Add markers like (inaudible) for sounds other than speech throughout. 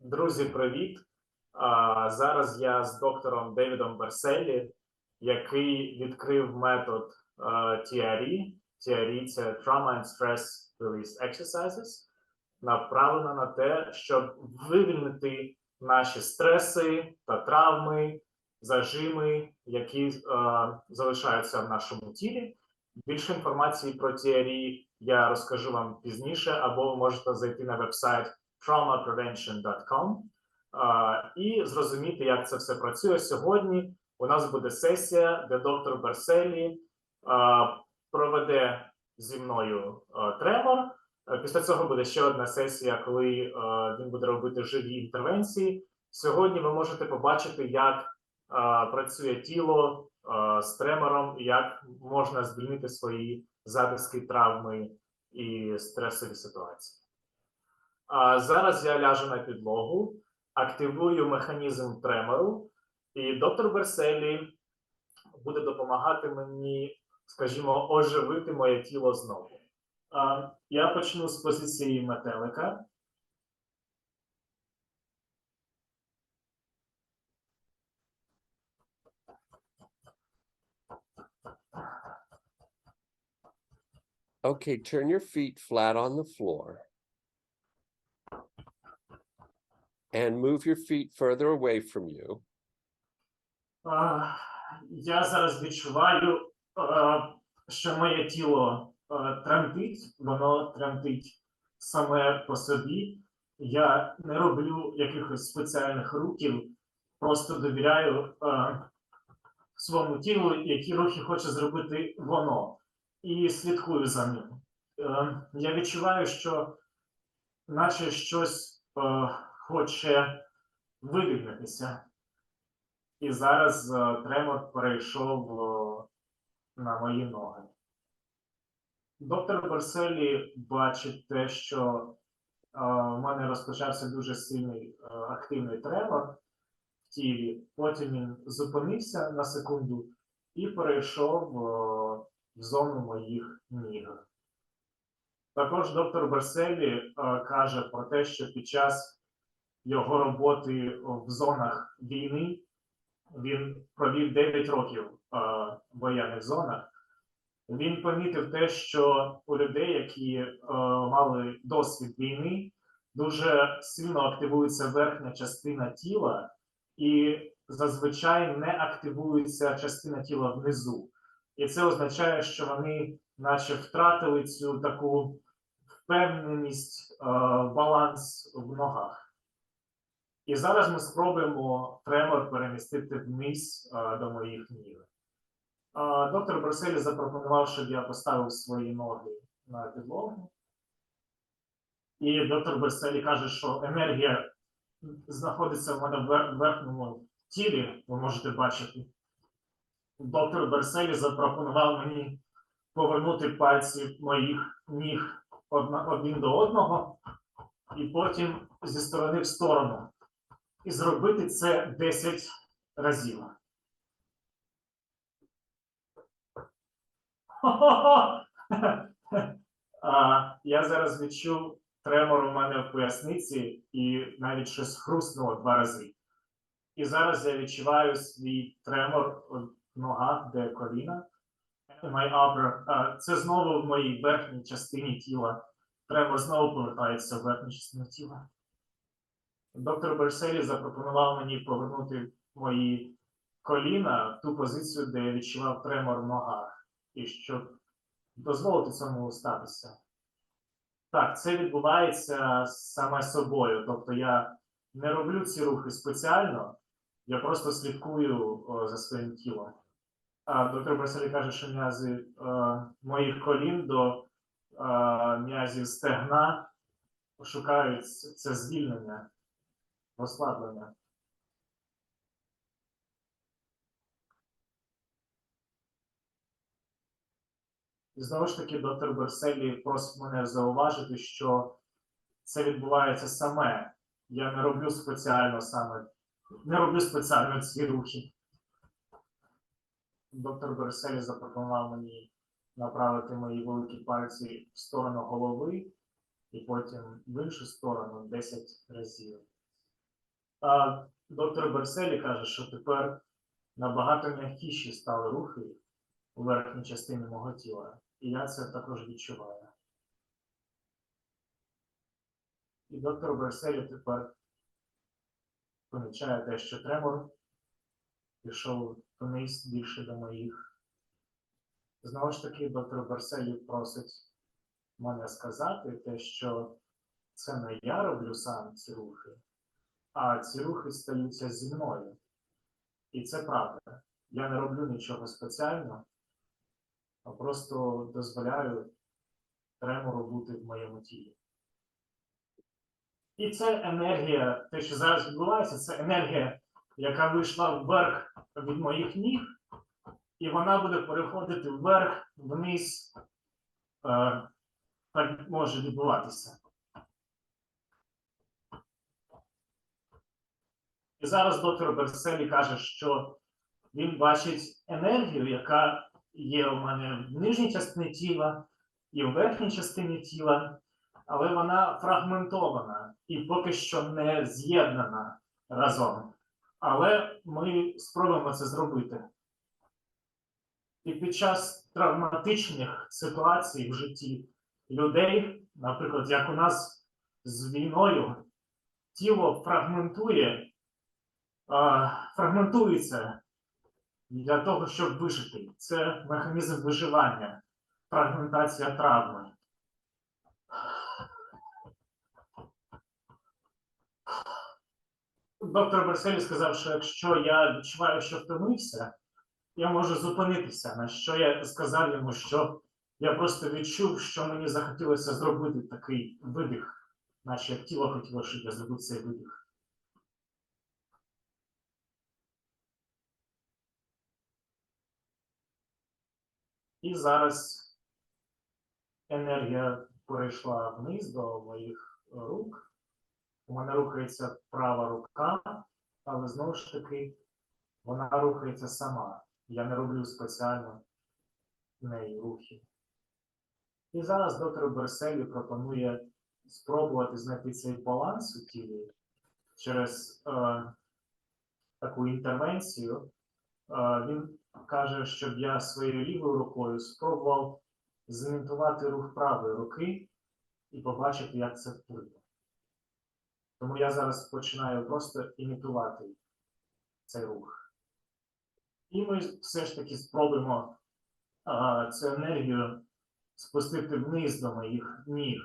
Друзі, привіт! Зараз я з доктором Девідом Берселі, який відкрив метод TRE. TRE – це Trauma and Stress Release Exercises, направлена на те, щоб вивільнити наші стреси та травми, зажими, які залишаються в нашому тілі. Більше інформації про TRE я розкажу вам пізніше, або ви можете зайти на вебсайт traumaprevention.com і зрозуміти, як це все працює. Сьогодні у нас буде сесія, де доктор Берселі а, проведе зі мною тремор. Після цього буде ще одна сесія, коли він буде робити живі інтервенції. Сьогодні ви можете побачити, як працює тіло з тремором, як можна звільнити свої записки, травми і стресові ситуації. А зараз я ляжу на підлогу, активую механізм тремору, і доктор Берселі буде допомагати мені, скажімо, оживити моє тіло знову. А, я почну з позиції метелика. Okay, turn your feet flat on the floor. And move your feet further away from you. А, я зараз відчуваю, а, що моє тіло а, тремтить, воно тремтить саме по собі. Я не роблю якихось спеціальних рухів, просто довіряю а, своєму тілу, які рухи хоче зробити воно, і слідкую за ним. Е, я відчуваю, що наче щось е, хоче вивільнитися. І зараз е, тремор перейшов е, на мої ноги. Доктор Барселі бачить те, що е, в мене розпочався дуже сильний активний тремор в тілі. Потім він зупинився на секунду і перейшов в зону моїх ніг. Також доктор Барселі е, каже про те, що під час його роботи в зонах війни він провів 9 років е, в воєнних зонах. Він помітив те, що у людей, які е, мали досвід війни, дуже сильно активується верхня частина тіла, і зазвичай не активується частина тіла внизу. І це означає, що вони, наче, втратили цю таку впевненість, е, баланс в ногах. І зараз ми спробуємо тремор перемістити вниз а, до моїх ніг. А, доктор Бруселі запропонував, щоб я поставив свої ноги на підлогу. І доктор Берселі каже, що енергія знаходиться в мене в верхньому тілі, ви можете бачити. Доктор Берселі запропонував мені повернути пальці моїх ніг одна, один до одного, і потім зі сторони в сторону і зробити це 10 разів. А, Я зараз відчув тремор у мене в поясниці і навіть щось хрустнуло два рази. І зараз я відчуваю свій тремор в ногах, де коліна. Це знову в моїй верхній частині тіла. Тремор знову повертається в верхню частину тіла. Доктор Берселі запропонував мені повернути мої коліна в ту позицію, де я відчував тремор в ногах, і щоб дозволити цьому статися. Так, це відбувається саме собою. Тобто я не роблю ці рухи спеціально, я просто слідкую о, за своїм тілом. А доктор Берселі каже, що м'язи моїх колін до м'язів стегна шукають це звільнення розслаблення. І знову ж таки, доктор Берселі просить мене зауважити, що це відбувається саме. Я не роблю спеціально саме, не роблю спеціально ці рухи. Доктор Берселі запропонував мені направити мої великі пальці в сторону голови і потім в іншу сторону 10 разів. А доктор Берселі каже, що тепер набагато м'якіші стали рухи у верхній частині мого тіла. І я це також відчуваю. І доктор Берселі тепер помічає те, що тремор пішов вниз більше до моїх. Знову ж таки, доктор Берселі просить мене сказати те, що це не я роблю сам ці рухи, а ці рухи стаються зі мною. І це правда. Я не роблю нічого спеціального, а просто дозволяю тремору бути в моєму тілі. І це енергія, те, що зараз відбувається, це енергія, яка вийшла вверх від моїх ніг, і вона буде переходити вверх, вниз. Е, так може відбуватися. І зараз доктор Берселі каже, що він бачить енергію, яка є у мене в нижній частині тіла і в верхній частині тіла, але вона фрагментована і поки що не з'єднана разом. Але ми спробуємо це зробити. І під час травматичних ситуацій в житті людей, наприклад, як у нас з війною, тіло фрагментує, фрагментується для того, щоб вижити. Це механізм виживання, фрагментація травми. Доктор Берселі сказав, що якщо я відчуваю, що втомився, я можу зупинитися. На що я сказав йому, що я просто відчув, що мені захотілося зробити такий видих, наче як тіло хотіло, щоб я зробив цей видих. І зараз енергія перейшла вниз до моїх рук. У мене рухається права рука, але знову ж таки вона рухається сама. Я не роблю спеціально неї рухи. І зараз доктор Берселі пропонує спробувати знайти цей баланс у тілі через е, таку інтервенцію. Е, він каже, щоб я своєю лівою рукою спробував зімітувати рух правої руки і побачити, як це вплине. Тому я зараз починаю просто імітувати цей рух. І ми все ж таки спробуємо а, цю енергію спустити вниз до моїх ніг.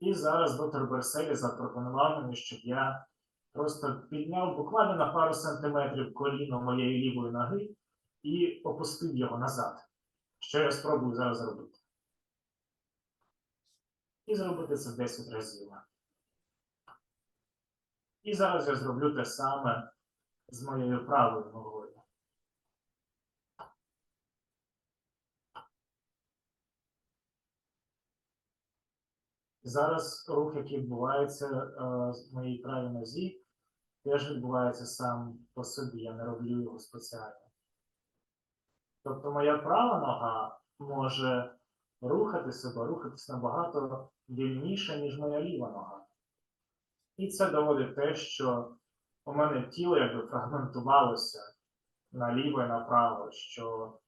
І зараз доктор Берселі запропонував мені, щоб я просто підняв буквально на пару сантиметрів коліно моєї лівої ноги і опустив його назад. Що я спробую зараз зробити. І зробити це 10 разів. І зараз я зроблю те саме з моєю правою ногою. Зараз рух, який відбувається е, з моїй правій нозі, теж відбувається сам по собі, я не роблю його спеціально. Тобто моя права нога може рухати себе, рухатись набагато вільніше, ніж моя ліва нога. І це доводить те, що у мене тіло якби фрагментувалося наліво і направо, що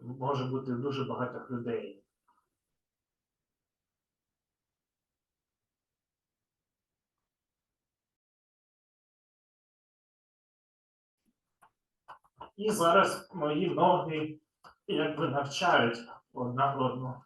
може бути дуже багатьох людей. І зараз мої ноги якби навчають одна одну.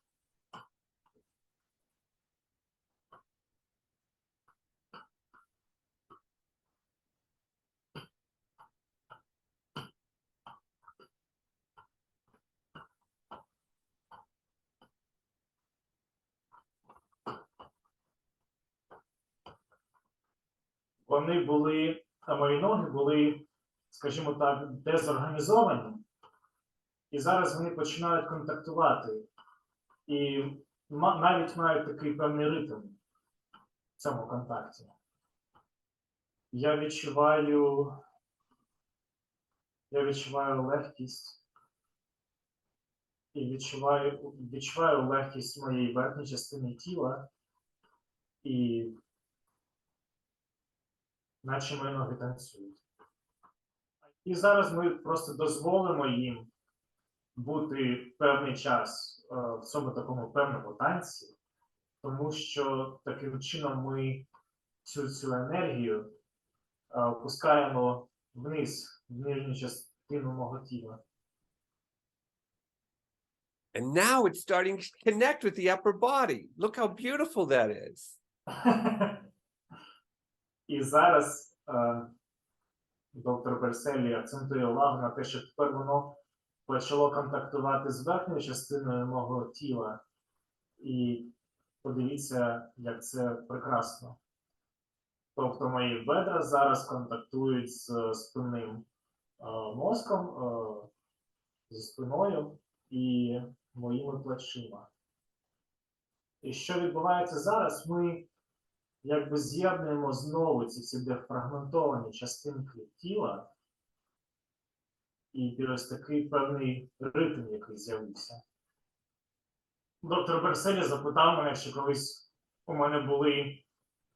Вони були, а мої ноги були, скажімо так, дезорганізовані, і зараз вони починають контактувати. І навіть мають такий певний ритм в цьому контакті. Я відчуваю, я відчуваю легкість і відчуваю, відчуваю легкість моєї верхньої частини тіла і наче мої ноги танцюють. І зараз ми просто дозволимо їм бути певний час е, в цьому такому певному танці, тому що таким чином ми цю, цю енергію е, пускаємо вниз, в нижню частину мого тіла. And now it's starting to connect with the upper body. Look how beautiful that is. (laughs) І зараз е, доктор Берселі акцентує увагу на те, що тепер воно почало контактувати з верхньою частиною мого тіла. І подивіться, як це прекрасно. Тобто мої бедра зараз контактують з спинним е, мозком, е, зі спиною і моїми плечима. І що відбувається зараз? Ми якби з'єднуємо знову ці всі дефрагментовані частинки тіла і ось такий певний ритм, який з'явився. Доктор Берселі запитав мене, чи колись у мене були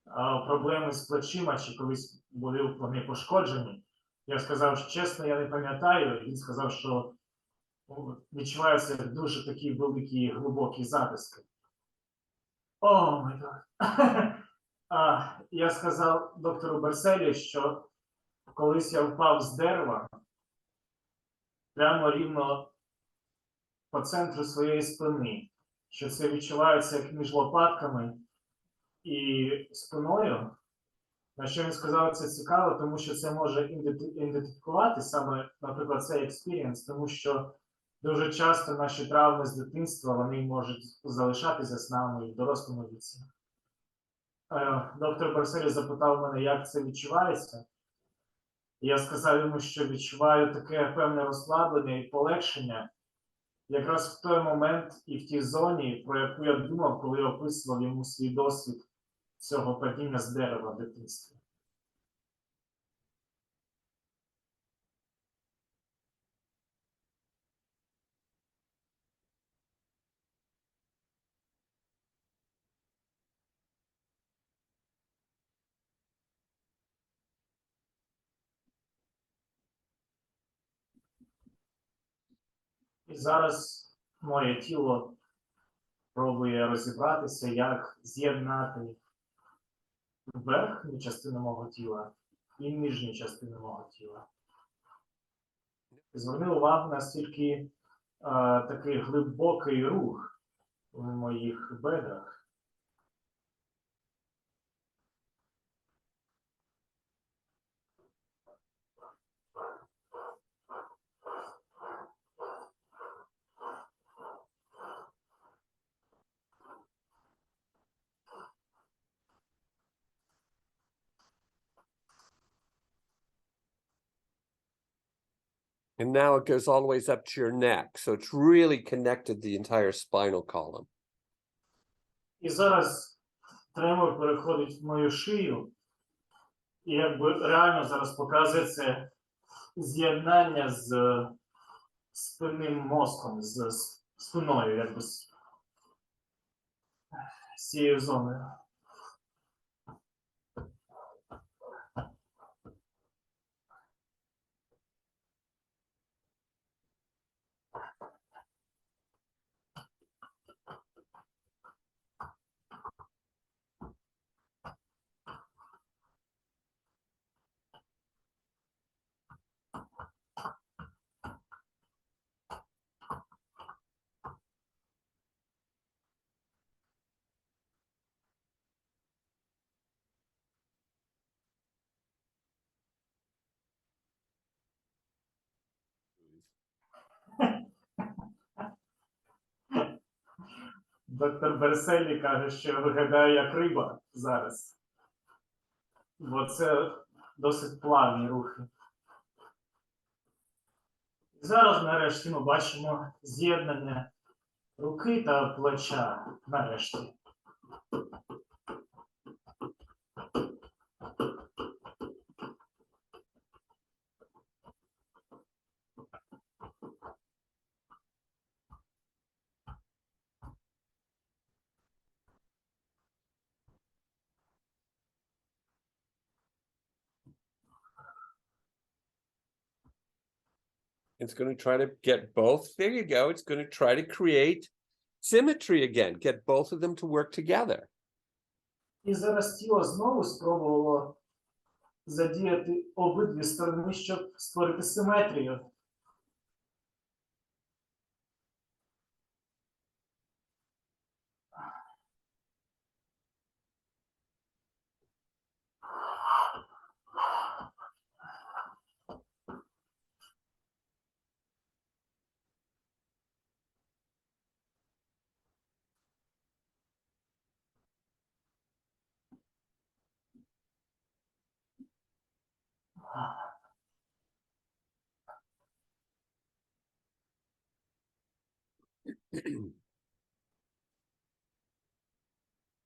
а, проблеми з плечима, чи колись були вони пошкоджені. Я сказав, що чесно, я не пам'ятаю. Він сказав, що відчуваються дуже такі великі глибокі затиски. О, май гад. (laughs) А, я сказав доктору Берселі, що колись я впав з дерева прямо рівно по центру своєї спини, що це відчувається як між лопатками і спиною. На що він сказав, це цікаво, тому що це може ідентифікувати саме, наприклад, цей експірієнс, тому що дуже часто наші травми з дитинства вони можуть залишатися з нами в дорослому віці. Е, Доктор Барселі запитав мене, як це відчувається. Я сказав йому, що відчуваю таке певне розслаблення і полегшення, якраз в той момент і в тій зоні, про яку я думав, коли описував йому свій досвід цього падіння з дерева в дитинстві. Зараз моє тіло пробує розібратися, як з'єднати верхню частину мого тіла і нижню частину мого тіла. Зверни увагу, наскільки е, такий глибокий рух в моїх бедрах. And now it goes all the ways up to your neck. So it's really connected the entire spinal column. І зараз тремор переходить в мою шию, і якби реально зараз показує це з'єднання з спинним мозком, з с- спиною, якби з, з цією зоною. Доктор Берселі каже, що виглядає як риба зараз. Бо це досить плавні рухи. Зараз нарешті ми бачимо з'єднання руки та плеча. Нарешті. It's going to try to get both. There you go. It's going to try to create symmetry again, get both of them to work together. І зараз тіло знову спробувало задіяти обидві сторони, щоб створити симетрію.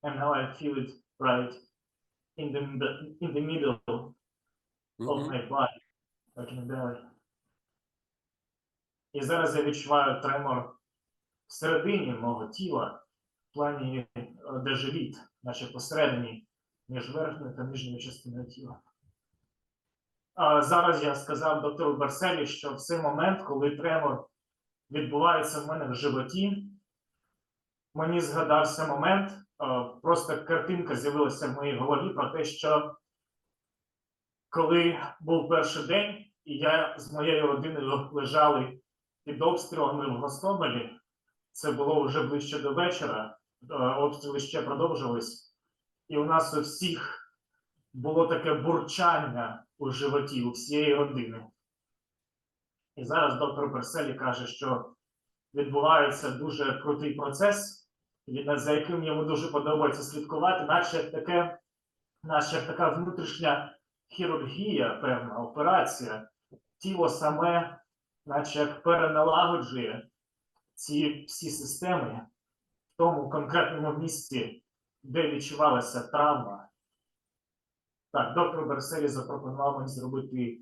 And now I feel it right in the in the middle of Mhm. my body, like in the belly. І зараз я відчуваю тремор всередині мого тіла, в плані е, де живіт, наче посередині між верхньою та нижньою частиною тіла. А зараз я сказав доктору Барселі, що в цей момент, коли тремор відбувається в мене в животі, мені згадався момент, просто картинка з'явилася в моїй голові про те, що коли був перший день, і я з моєю родиною лежали під обстрілами в Гостомелі, це було вже ближче до вечора, е, обстріли ще продовжувались, і у нас у всіх було таке бурчання у животі у всієї родини. І зараз доктор Перселі каже, що відбувається дуже крутий процес, за яким йому дуже подобається слідкувати, наче таке, наче така внутрішня хірургія, певна операція, тіло саме, наче як переналагоджує ці всі системи в тому конкретному місці, де відчувалася травма. Так, доктор Берселі запропонував мені зробити е,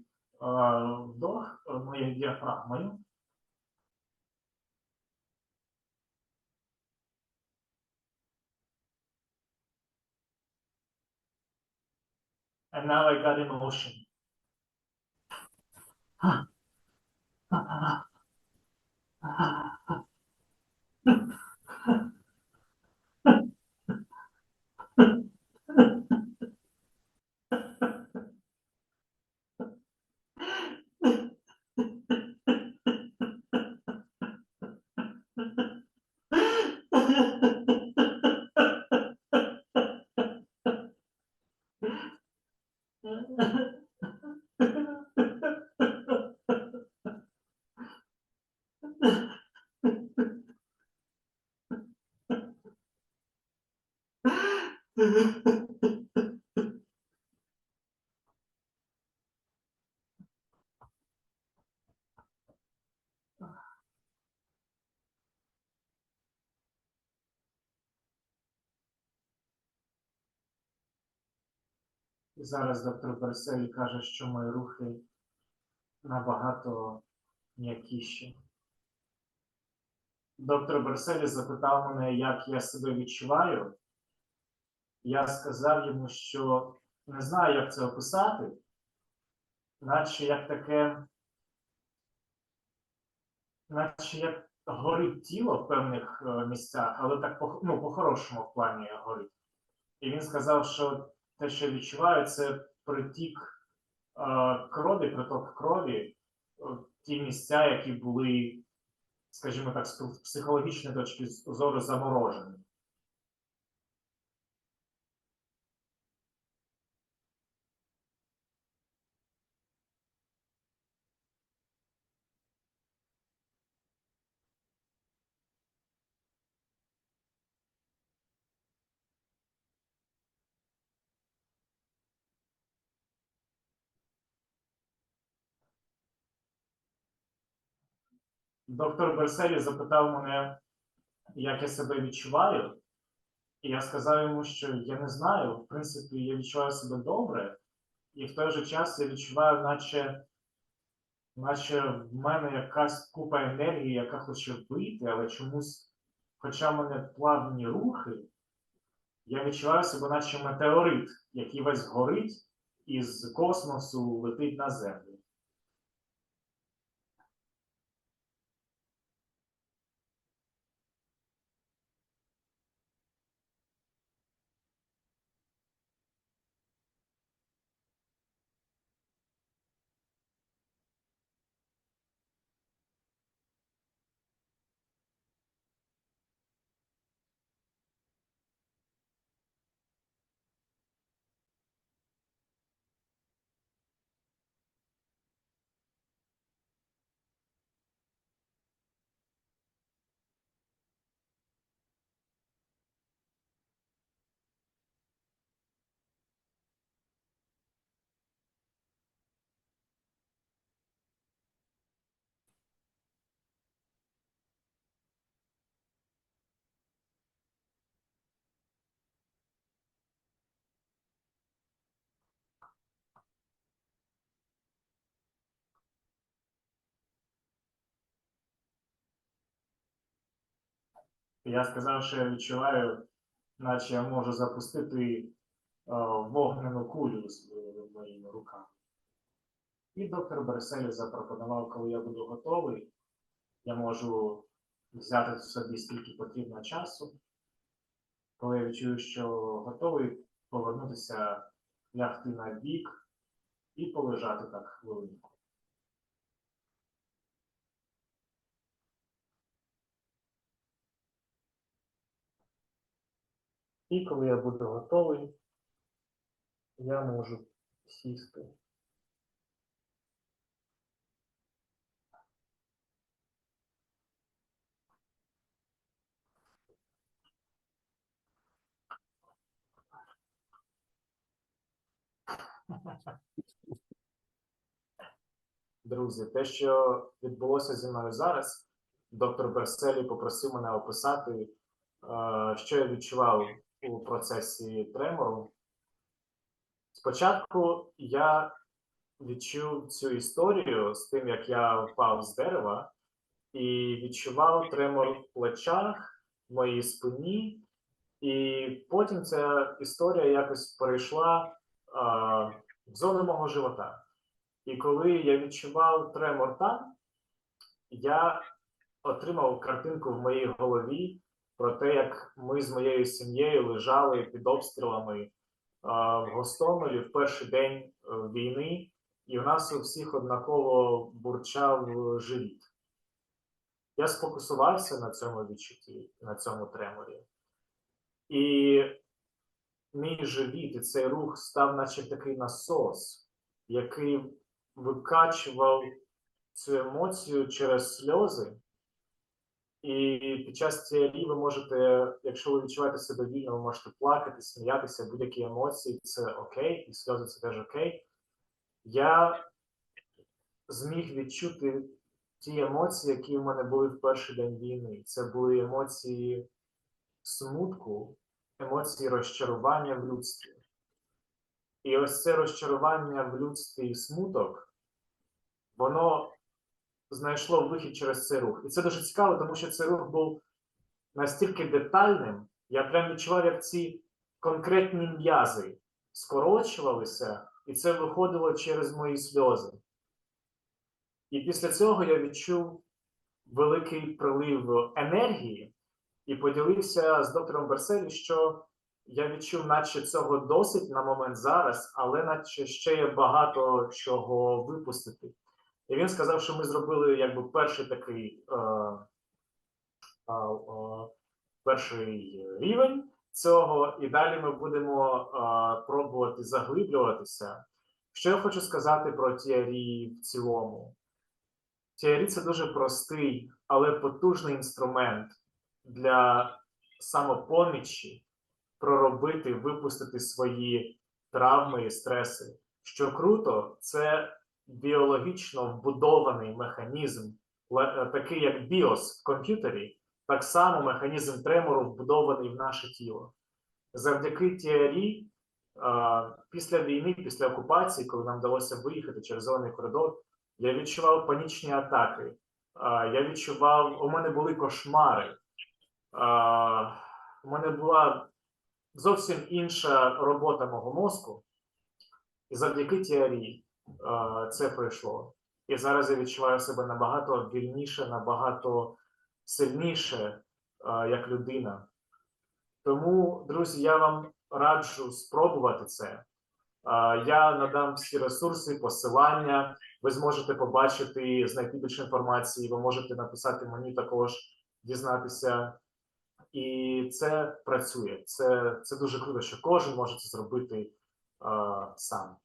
вдох е, моєю діафрагмою. And now I got emotion. Ah. Ah. Ah. Зараз доктор Берселі каже, що мої рухи набагато м'якіші. Доктор Берселі запитав мене, як я себе відчуваю. Я сказав йому, що не знаю, як це описати, наче як таке, наче як горить тіло в певних е, місцях, але так ну, по-хорошому в плані горить. І він сказав, що те, що відчуваю, це притік е, крові, приток крові в ті місця, які були, скажімо так, з психологічної точки зору заморожені. Доктор Берселі запитав мене, як я себе відчуваю, і я сказав йому, що я не знаю. В принципі, я відчуваю себе добре, і в той же час я відчуваю, наче, наче в мене якась купа енергії, яка хоче вийти, але чомусь, хоча в мене плавні рухи, я відчуваю себе, наче метеорит, який весь горить і з космосу летить на землю. І я сказав, що я відчуваю, наче я можу запустити е, вогнену кулю з е, моїми руками. І доктор Берселі запропонував, коли я буду готовий, я можу взяти собі скільки потрібно часу. Коли я відчую, що готовий повернутися, лягти на бік і полежати так хвилинку. І коли я буду готовий, я можу сісти. Друзі, те, що відбулося зі мною зараз, доктор Берселі попросив мене описати, е, що я відчував у процесі тремору. Спочатку я відчув цю історію з тим, як я впав з дерева, і відчував тремор в плечах, в моїй спині, і потім ця історія якось перейшла е, в зону мого живота. І коли я відчував тремор там, я отримав картинку в моїй голові про те, як ми з моєю сім'єю лежали під обстрілами а, в Гостомелі в перший день е, війни, і у нас у всіх однаково бурчав е, живіт. Я сфокусувався на цьому відчутті, на цьому треморі. І мій живіт і цей рух став, наче такий насос, який викачував цю емоцію через сльози. І під час цієї ви можете, якщо ви відчуваєте себе вільно, ви можете плакати, сміятися, будь-які емоції, це окей, і сльози це теж окей. Я зміг відчути ті емоції, які в мене були в перший день війни. Це були емоції смутку, емоції розчарування в людстві. І ось це розчарування в людстві і смуток, воно знайшло вихід через цей рух. І це дуже цікаво, тому що цей рух був настільки детальним, я прям відчував, як ці конкретні м'язи скорочувалися, і це виходило через мої сльози. І після цього я відчув великий прилив енергії і поділився з доктором Берселі, що я відчув, наче цього досить на момент зараз, але наче ще є багато чого випустити. І він сказав, що ми зробили якби перший такий е, е, е, перший рівень цього, і далі ми будемо е, пробувати заглиблюватися. Що я хочу сказати про TRE в цілому? TRE – це дуже простий, але потужний інструмент для самопомічі проробити, випустити свої травми і стреси. Що круто, це біологічно вбудований механізм, е, такий як BIOS в комп'ютері, так само механізм тремору вбудований в наше тіло. Завдяки е, після війни, після окупації, коли нам вдалося виїхати через зелений коридор, я відчував панічні атаки. Я відчував, у мене були кошмари. У мене була зовсім інша робота мого мозку, і завдяки е, це пройшло. І зараз я відчуваю себе набагато вільніше, набагато сильніше як людина. Тому, друзі, я вам раджу спробувати це. Я надам всі ресурси, посилання. Ви зможете побачити, знайти більше інформації. Ви можете написати мені також, дізнатися. І це працює. Це, це дуже круто, що кожен може це зробити е, сам.